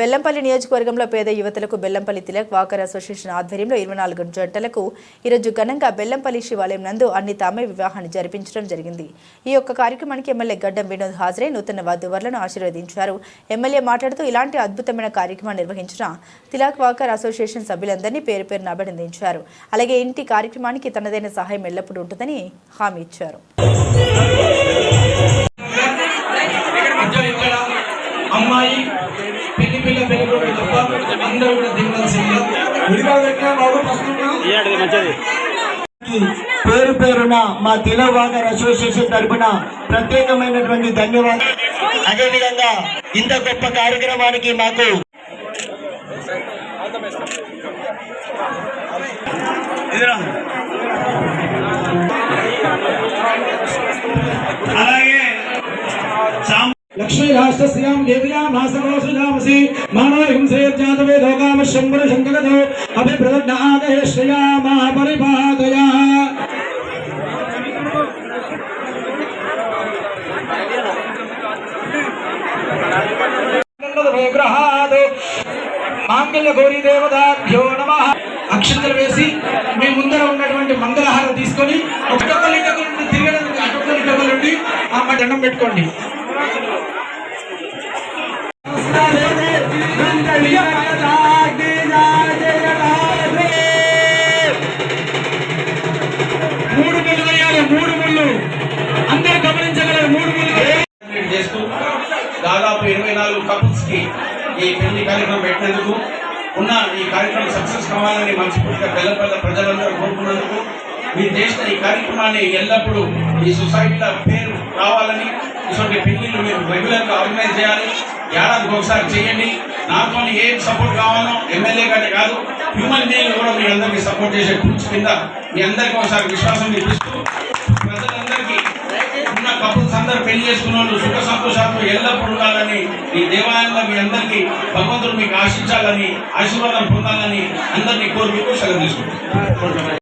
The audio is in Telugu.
బెల్లంపల్లి నియోజకవర్గంలో పేద యువతలకు బెల్లంపల్లి తిలక్ వాకర్ అసోసియేషన్ ఆధ్వర్యంలో ఇరవై నాలుగు జంటలకు ఈరోజు ఘనంగా బెల్లంపల్లి శివాలయం నందు అన్ని తామే వివాహాన్ని జరిపించడం జరిగింది. ఈ యొక్క కార్యక్రమానికి ఎమ్మెల్యే గడ్డం వినోద్ హాజరై నూతన వధువరులను ఆశీర్వదించారు. ఎమ్మెల్యే మాట్లాడుతూ ఇలాంటి అద్భుతమైన కార్యక్రమాన్ని నిర్వహించిన తిలక్ వాకర్ అసోసియేషన్ సభ్యులందరినీ పేరు పేరున అభినందించారు. అలాగే ఇంటి కార్యక్రమానికి తనదైన సహాయం ఎల్లప్పుడూ ఉంటుందని హామీ ఇచ్చారు. అందరూ కూడా దిగాల్సిందిగా విడిగా పెట్టినా బాబు ప్రస్తుతం పేరు పేరున మా తిలవాగర్ అసోసియేషన్ తరపున ప్రత్యేకమైనటువంటి ధన్యవాదాలు. అదేవిధంగా ఇంత గొప్ప కార్యక్రమానికి మాకు ఇదిరా. లక్ష్మీ రాష్ట్రస్యాం దేవ్యాం హాసమోసుజామసి మానవ హింసేర్జాతవే లోకామ శంభర శంకరతో అభిప్రదజ్ఞాదయ శ్రయామా మా పరిపాదయ మాంగళ్య గౌరీ దేవతాభ్యో నమ. అక్షంతలు వేసి మీ ముందర ఉన్నటువంటి మంగళహారం తీసుకొని ఒక్కొక్కరి నుండి తిరగడానికి అటొక్కరి నుండి అమ్మ దండం పెట్టుకోండి. మూడు ముళ్ళు వేయాలి మూడు ముళ్ళు అందరూ గమనించగలరు మూడు ముళ్ళు చేస్తూ దాదాపు ఇరవై నాలుగు కపుల్స్కి ఈ పెళ్ళి కార్యక్రమం పెట్టినందుకు ఉన్న ఈ కార్యక్రమం సక్సెస్ కావాలని మనస్ఫూర్తిగా బెల్లపల్ల ప్రజలందరూ కోరుకున్నందుకు మీరు చేసిన ఈ కార్యక్రమాన్ని ఎల్లప్పుడూ ఈ సొసైటీలో పేరు రావాలని ఇటువంటి పెళ్ళిళ్ళు మీరు రెగ్యులర్గా ఆర్గనైజ్ చేయాలి. ఏడాదికి ఒకసారి చేయండి. నాతో ఏం సపోర్ట్ కావాలో ఎమ్మెల్యే గారి కాదు హ్యూమన్ బీయింగ్ కూడా మీ అందరికీ సపోర్ట్ చేసే టూల్స్ కింద మీ అందరికీ ఒకసారి విశ్వాసం చూపిస్తూ ప్రజలందరికీ ఉన్న కపుల్స్ అందరూ పెళ్ళి చేసుకున్న వాళ్ళు సుఖ సంతోషాలతో ఎల్లప్పుడు ఉండాలని ఈ దేవాలయంలో మీ అందరికీ భగవంతుడు మీకు ఆశించాలని ఆశీర్వాదం పొందాలని అందరినీ కోరుకుంటూ సెలవు తీసుకుంటాం